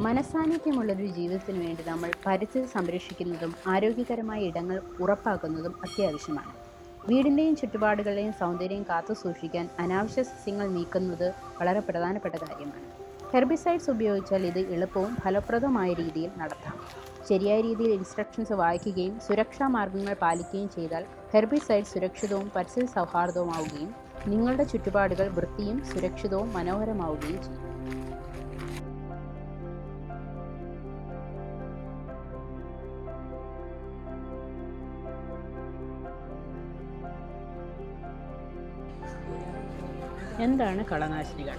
മനസാന്നിധ്യമുള്ളൊരു ജീവിതത്തിന് വേണ്ടി നമ്മൾ പരിസ്ഥിതി സംരക്ഷിക്കുന്നതും ആരോഗ്യകരമായ ഇടങ്ങൾ ഉറപ്പാക്കുന്നതും അത്യാവശ്യമാണ്. വീടിന്റെയും ചുറ്റുപാടുകളുടെയും സൗന്ദര്യം കാത്തു സൂക്ഷിക്കാൻ അനാവശ്യ സസ്യങ്ങൾ നീക്കുന്നത് വളരെ പ്രധാനപ്പെട്ട കാര്യമാണ്. ഹെർബിസൈഡ്സ് ഉപയോഗിച്ചാൽ ഇത് എളുപ്പവും ഫലപ്രദമായ രീതിയിൽ നടത്താം. ശരിയായ രീതിയിൽ ഇൻസ്ട്രക്ഷൻസ് വായിക്കുകയും സുരക്ഷാ മാർഗങ്ങൾ പാലിക്കുകയും ചെയ്താൽ ഹെർബിസൈഡ് സുരക്ഷിതവും പരിസ്ഥിതി സൗഹാർദ്ദവുമാവുകയും നിങ്ങളുടെ ചുറ്റുപാടുകൾ വൃത്തിയും സുരക്ഷിതവും മനോഹരമാവുകയും ചെയ്യും. എന്താണ് കളനാശിനികൾ?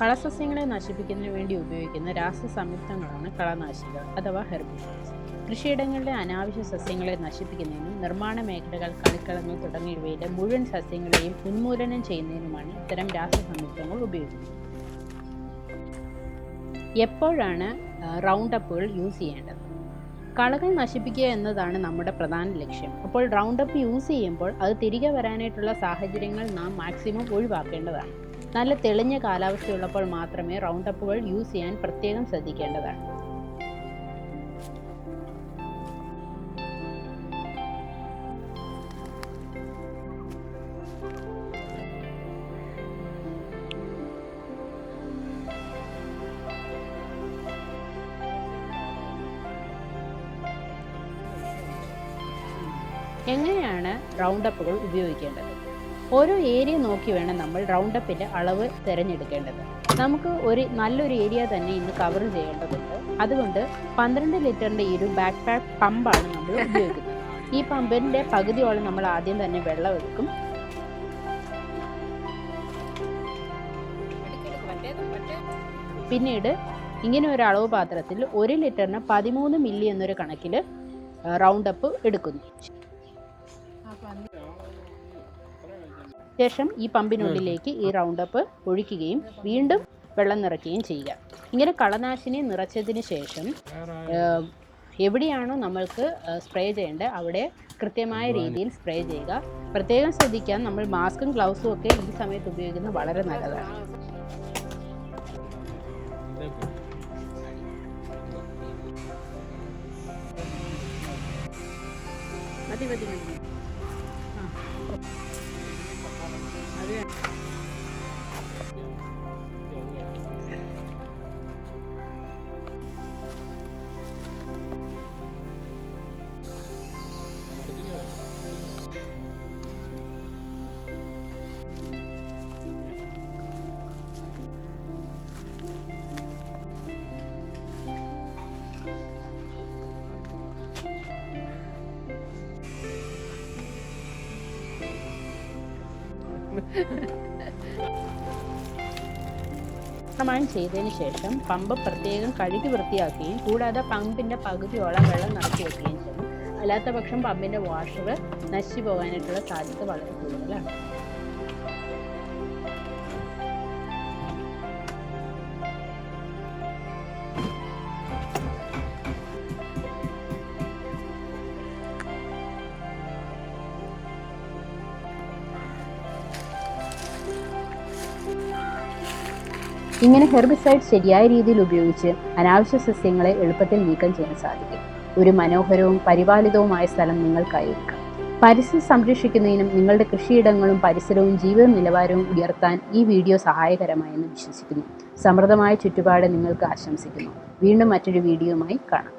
കളസസ്യങ്ങളെ നശിപ്പിക്കുന്നതിന് വേണ്ടി ഉപയോഗിക്കുന്ന രാസസംയുക്തങ്ങളാണ് കളനാശിനികൾ അഥവാ ഹെർബിസൈഡ്സ്. കൃഷിയിടങ്ങളിലെ അനാവശ്യ സസ്യങ്ങളെ നശിപ്പിക്കുന്നതിനും നിർമ്മാണ മേഖലകൾ കളിക്കളങ്ങൾ തുടങ്ങിയവയുടെ മുഴുവൻ സസ്യങ്ങളെയും ഉന്മൂലനം ചെയ്യുന്നതിനുമാണ് ഇത്തരം രാസസംയുക്തങ്ങൾ ഉപയോഗിക്കുന്നത്. എപ്പോഴാണ് റൗണ്ട് അപ്പുകൾ യൂസ് ചെയ്യേണ്ടത്? കളകൾ നശിപ്പിക്കുക എന്നതാണ് നമ്മുടെ പ്രധാന ലക്ഷ്യം. അപ്പോൾ റൗണ്ട് അപ്പ് യൂസ് ചെയ്യുമ്പോൾ അത് തിരികെ വരാനായിട്ടുള്ള സാഹചര്യങ്ങൾ നാം മാക്സിമം ഒഴിവാക്കേണ്ടതാണ്. നല്ല തെളിഞ്ഞ കാലാവസ്ഥയുള്ളപ്പോൾ മാത്രമേ റൗണ്ട് അപ്പുകൾ യൂസ് ചെയ്യാൻ പ്രത്യേകം ശ്രദ്ധിക്കേണ്ടതാണ്. എങ്ങനെയാണ് റൗണ്ട് അപ്പുകൾ ഉപയോഗിക്കേണ്ടത്? ഓരോ ഏരിയ നോക്കി വേണം നമ്മൾ റൗണ്ട് അപ്പിന്റെ അളവ് തിരഞ്ഞെടുക്കേണ്ടത്. നമുക്ക് ഒരു നല്ലൊരു ഏരിയ തന്നെ ഇന്ന് കവർ ചെയ്യേണ്ടതുണ്ട്. അതുകൊണ്ട് പന്ത്രണ്ട് ലിറ്ററിന്റെ ഈ ഒരു ബാക്ക് പാക്ക് പമ്പാണ് നമ്മൾ ഉപയോഗിക്കുന്നത്. ഈ പമ്പിന്റെ പകുതിയോളം നമ്മൾ ആദ്യം തന്നെ വെള്ളം എടുക്കും. പിന്നീട് ഇങ്ങനെ ഒരു അളവ് പാത്രത്തിൽ ഒരു ലിറ്ററിന് പതിമൂന്ന് മില്ലി എന്നൊരു കണക്കിൽ റൗണ്ട് അപ്പ് എടുക്കുന്നു. ശേഷം ഈ പമ്പിനുള്ളിലേക്ക് ഈ റൗണ്ട് അപ്പ് ഒഴിക്കുകയും വീണ്ടും വെള്ളം നിറയ്ക്കുകയും ചെയ്യുക. ഇങ്ങനെ കളനാശിനി നിറച്ചതിന് ശേഷം എവിടെയാണോ നമ്മൾക്ക് സ്പ്രേ ചെയ്യേണ്ടത് അവിടെ കൃത്യമായ രീതിയിൽ സ്പ്രേ ചെയ്യുക. പ്രത്യേകം ശ്രദ്ധിക്കാൻ നമ്മൾ മാസ്കും ഗ്ലൗസും ഒക്കെ ഈ സമയത്ത് ഉപയോഗിക്കുന്നത് വളരെ നല്ലതാണ്. മതി മതി മതി. പൂർണമായും ചെയ്തതിന് ശേഷം പമ്പ് പ്രത്യേകം കഴുകി വൃത്തിയാക്കുകയും കൂടാതെ പമ്പിന്റെ പകുതിയോളം വെള്ളം നടത്തി വെക്കുകയും ചെയ്യണം അല്ലാത്ത പക്ഷം പമ്പിന്റെ വാഷർ നശിച്ചു പോകാനായിട്ടുള്ള സാധ്യത വളരെ കൂടുതലാണ്. ഇങ്ങനെ ഹെർബിസൈഡ് ശരിയായ രീതിയിൽ ഉപയോഗിച്ച് അനാവശ്യ സസ്യങ്ങളെ എളുപ്പത്തിൽ നീക്കം ചെയ്യാൻ സാധിക്കും. ഒരു മനോഹരവും പരിപാലിതവുമായ സ്ഥലം നിങ്ങൾക്കായി ഒരുക്കാം പരിസ്ഥിതി സംരക്ഷിക്കുന്നതിനും നിങ്ങളുടെ കൃഷിയിടങ്ങളും പരിസരവും ജീവിത നിലവാരവും ഉയർത്താൻ ഈ വീഡിയോ സഹായകരമായെന്ന് വിശ്വസിക്കുന്നു. സമൃദ്ധമായ ചുറ്റുപാട് നിങ്ങൾക്ക് ആശംസിക്കുന്നു. വീണ്ടും മറ്റൊരു വീഡിയോയുമായി കാണാം.